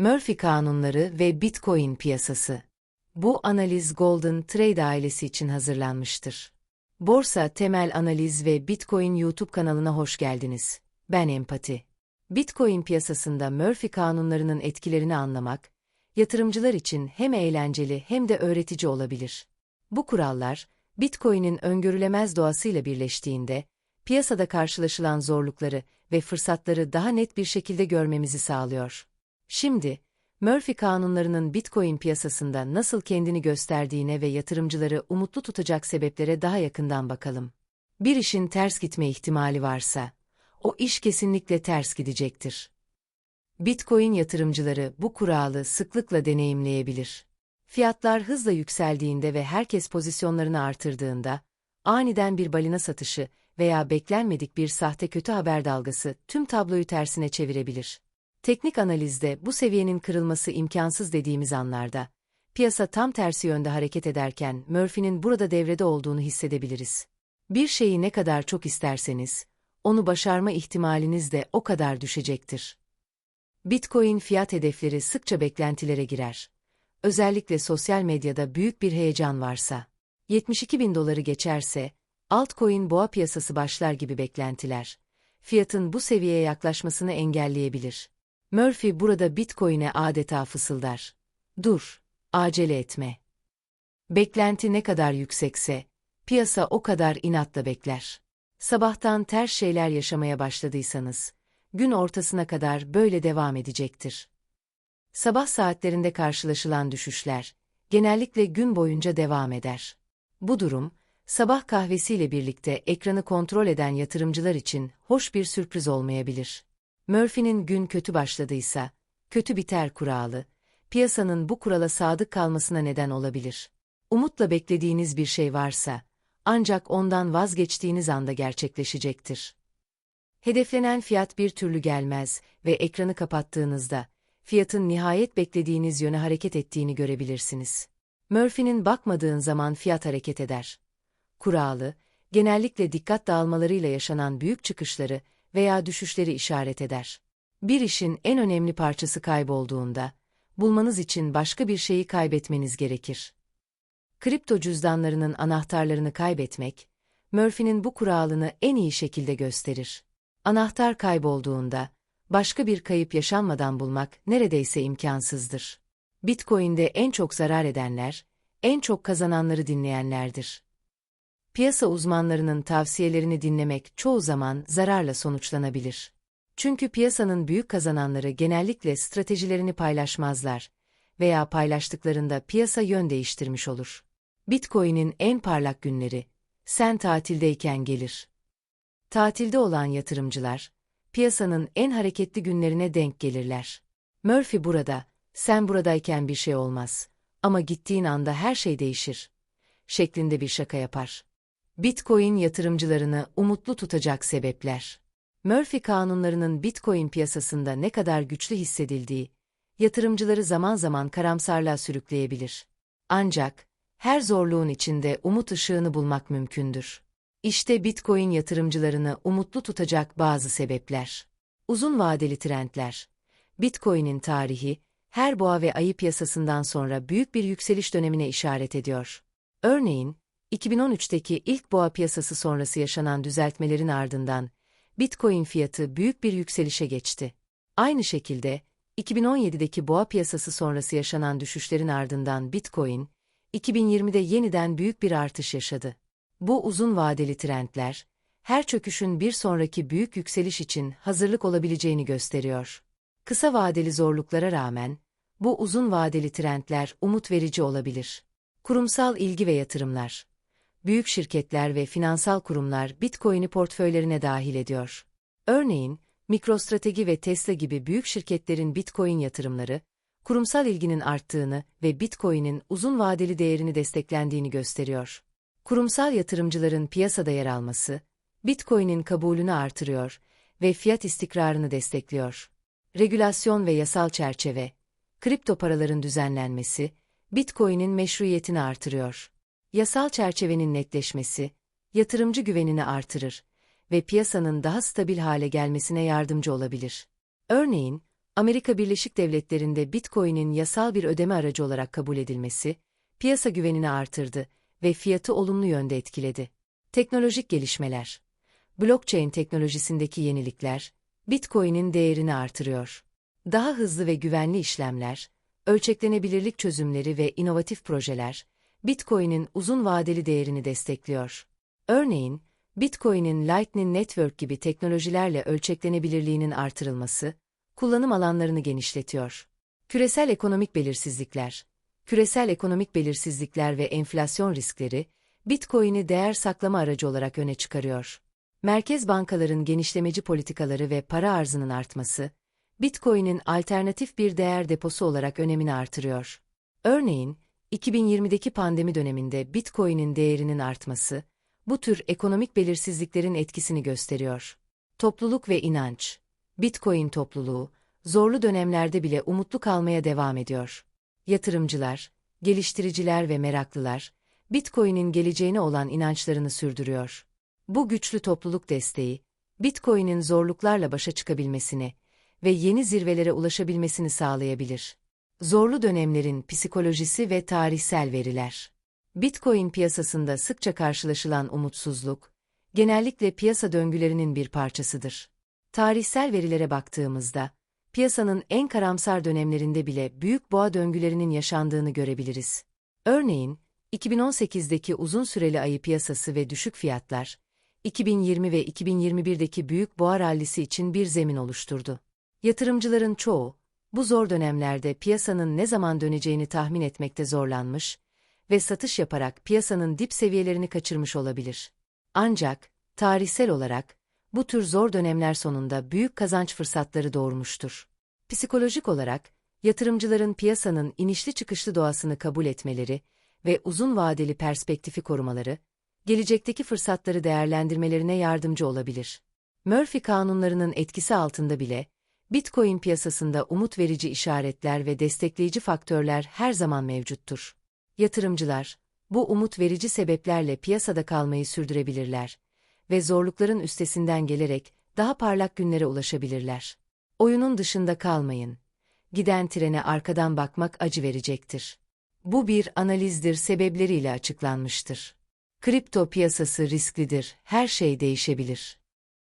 Murphy kanunları ve Bitcoin piyasası. Bu analiz Golden Trade ailesi için hazırlanmıştır. Borsa Temel Analiz ve Bitcoin YouTube kanalına hoş geldiniz. Ben Empati. Bitcoin piyasasında Murphy kanunlarının etkilerini anlamak, yatırımcılar için hem eğlenceli hem de öğretici olabilir. Bu kurallar, Bitcoin'in öngörülemez doğasıyla birleştiğinde, piyasada karşılaşılan zorlukları ve fırsatları daha net bir şekilde görmemizi sağlıyor. Şimdi, Murphy kanunlarının Bitcoin piyasasında nasıl kendini gösterdiğine ve yatırımcıları umutlu tutacak sebeplere daha yakından bakalım. Bir işin ters gitme ihtimali varsa, o iş kesinlikle ters gidecektir. Bitcoin yatırımcıları bu kuralı sıklıkla deneyimleyebilir. Fiyatlar hızla yükseldiğinde ve herkes pozisyonlarını artırdığında, aniden bir balina satışı veya beklenmedik bir sahte kötü haber dalgası tüm tabloyu tersine çevirebilir. Teknik analizde bu seviyenin kırılması imkansız dediğimiz anlarda, piyasa tam tersi yönde hareket ederken Murphy'nin burada devrede olduğunu hissedebiliriz. Bir şeyi ne kadar çok isterseniz, onu başarma ihtimaliniz de o kadar düşecektir. Bitcoin fiyat hedefleri sıkça beklentilere girer. Özellikle sosyal medyada büyük bir heyecan varsa. 72 bin doları geçerse, altcoin boğa piyasası başlar gibi beklentiler. Fiyatın bu seviyeye yaklaşmasını engelleyebilir. Murphy burada Bitcoin'e adeta fısıldar. Dur, acele etme. Beklenti ne kadar yüksekse, piyasa o kadar inatla bekler. Sabahtan ters şeyler yaşamaya başladıysanız, gün ortasına kadar böyle devam edecektir. Sabah saatlerinde karşılaşılan düşüşler, genellikle gün boyunca devam eder. Bu durum, sabah kahvesiyle birlikte ekranı kontrol eden yatırımcılar için hoş bir sürpriz olmayabilir. Murphy'nin gün kötü başladıysa, kötü biter kuralı, piyasanın bu kurala sadık kalmasına neden olabilir. Umutla beklediğiniz bir şey varsa, ancak ondan vazgeçtiğiniz anda gerçekleşecektir. Hedeflenen fiyat bir türlü gelmez ve ekranı kapattığınızda, fiyatın nihayet beklediğiniz yöne hareket ettiğini görebilirsiniz. Murphy'nin bakmadığın zaman fiyat hareket eder. Kuralı, genellikle dikkat dağılmalarıyla yaşanan büyük çıkışları veya düşüşleri işaret eder. Bir işin en önemli parçası kaybolduğunda, bulmanız için başka bir şeyi kaybetmeniz gerekir. Kripto cüzdanlarının anahtarlarını kaybetmek, Murphy'nin bu kuralını en iyi şekilde gösterir. Anahtar kaybolduğunda, başka bir kayıp yaşanmadan bulmak neredeyse imkansızdır. Bitcoin'de en çok zarar edenler, en çok kazananları dinleyenlerdir. Piyasa uzmanlarının tavsiyelerini dinlemek çoğu zaman zararla sonuçlanabilir. Çünkü piyasanın büyük kazananları genellikle stratejilerini paylaşmazlar veya paylaştıklarında piyasa yön değiştirmiş olur. Bitcoin'in en parlak günleri, sen tatildeyken gelir. Tatilde olan yatırımcılar, piyasanın en hareketli günlerine denk gelirler. Murphy burada, sen buradayken bir şey olmaz. Ama gittiğin anda her şey değişir. Şeklinde bir şaka yapar. Bitcoin yatırımcılarını umutlu tutacak sebepler. Murphy kanunlarının Bitcoin piyasasında ne kadar güçlü hissedildiği, yatırımcıları zaman zaman karamsarlığa sürükleyebilir. Ancak, her zorluğun içinde umut ışığını bulmak mümkündür. İşte Bitcoin yatırımcılarını umutlu tutacak bazı sebepler. Uzun vadeli trendler. Bitcoin'in tarihi, her boğa ve ayı piyasasından sonra büyük bir yükseliş dönemine işaret ediyor. Örneğin, 2013'teki ilk boğa piyasası sonrası yaşanan düzeltmelerin ardından, Bitcoin fiyatı büyük bir yükselişe geçti. Aynı şekilde, 2017'deki boğa piyasası sonrası yaşanan düşüşlerin ardından Bitcoin, 2020'de yeniden büyük bir artış yaşadı. Bu uzun vadeli trendler, her çöküşün bir sonraki büyük yükseliş için hazırlık olabileceğini gösteriyor. Kısa vadeli zorluklara rağmen, bu uzun vadeli trendler umut verici olabilir. Kurumsal ilgi ve yatırımlar Büyük şirketler ve finansal kurumlar Bitcoin'i portföylerine dahil ediyor. Örneğin, MicroStrategy ve Tesla gibi büyük şirketlerin Bitcoin yatırımları, kurumsal ilginin arttığını ve Bitcoin'in uzun vadeli değerini desteklendiğini gösteriyor. Kurumsal yatırımcıların piyasada yer alması, Bitcoin'in kabulünü artırıyor ve fiyat istikrarını destekliyor. Regülasyon ve yasal çerçeve, kripto paraların düzenlenmesi, Bitcoin'in meşruiyetini artırıyor. Yasal çerçevenin netleşmesi, yatırımcı güvenini artırır ve piyasanın daha stabil hale gelmesine yardımcı olabilir. Örneğin, Amerika Birleşik Devletleri'nde Bitcoin'in yasal bir ödeme aracı olarak kabul edilmesi, piyasa güvenini artırdı ve fiyatı olumlu yönde etkiledi. Teknolojik gelişmeler Blockchain teknolojisindeki yenilikler, Bitcoin'in değerini artırıyor. Daha hızlı ve güvenli işlemler, ölçeklenebilirlik çözümleri ve inovatif projeler, Bitcoin'in uzun vadeli değerini destekliyor. Örneğin, Bitcoin'in Lightning Network gibi teknolojilerle ölçeklenebilirliğinin artırılması, kullanım alanlarını genişletiyor. Küresel ekonomik belirsizlikler, küresel ekonomik belirsizlikler ve enflasyon riskleri, Bitcoin'i değer saklama aracı olarak öne çıkarıyor. Merkez bankaların genişlemeci politikaları ve para arzının artması, Bitcoin'in alternatif bir değer deposu olarak önemini artırıyor. Örneğin, 2020'deki pandemi döneminde Bitcoin'in değerinin artması, bu tür ekonomik belirsizliklerin etkisini gösteriyor. Topluluk ve inanç Bitcoin topluluğu, zorlu dönemlerde bile umutlu kalmaya devam ediyor. Yatırımcılar, geliştiriciler ve meraklılar, Bitcoin'in geleceğine olan inançlarını sürdürüyor. Bu güçlü topluluk desteği, Bitcoin'in zorluklarla başa çıkabilmesini ve yeni zirvelere ulaşabilmesini sağlayabilir. Zorlu dönemlerin psikolojisi ve tarihsel veriler. Bitcoin piyasasında sıkça karşılaşılan umutsuzluk, genellikle piyasa döngülerinin bir parçasıdır. Tarihsel verilere baktığımızda, piyasanın en karamsar dönemlerinde bile büyük boğa döngülerinin yaşandığını görebiliriz. Örneğin, 2018'deki uzun süreli ayı piyasası ve düşük fiyatlar, 2020 ve 2021'deki büyük boğa rallisi için bir zemin oluşturdu. Yatırımcıların çoğu, bu zor dönemlerde piyasanın ne zaman döneceğini tahmin etmekte zorlanmış ve satış yaparak piyasanın dip seviyelerini kaçırmış olabilir. Ancak, tarihsel olarak, bu tür zor dönemler sonunda büyük kazanç fırsatları doğurmuştur. Psikolojik olarak, yatırımcıların piyasanın inişli çıkışlı doğasını kabul etmeleri ve uzun vadeli perspektifi korumaları, gelecekteki fırsatları değerlendirmelerine yardımcı olabilir. Murphy kanunlarının etkisi altında bile, Bitcoin piyasasında umut verici işaretler ve destekleyici faktörler her zaman mevcuttur. Yatırımcılar, bu umut verici sebeplerle piyasada kalmayı sürdürebilirler ve zorlukların üstesinden gelerek daha parlak günlere ulaşabilirler. Oyunun dışında kalmayın. Giden trene arkadan bakmak acı verecektir. Bu bir analizdir sebepleriyle açıklanmıştır. Kripto piyasası risklidir, her şey değişebilir.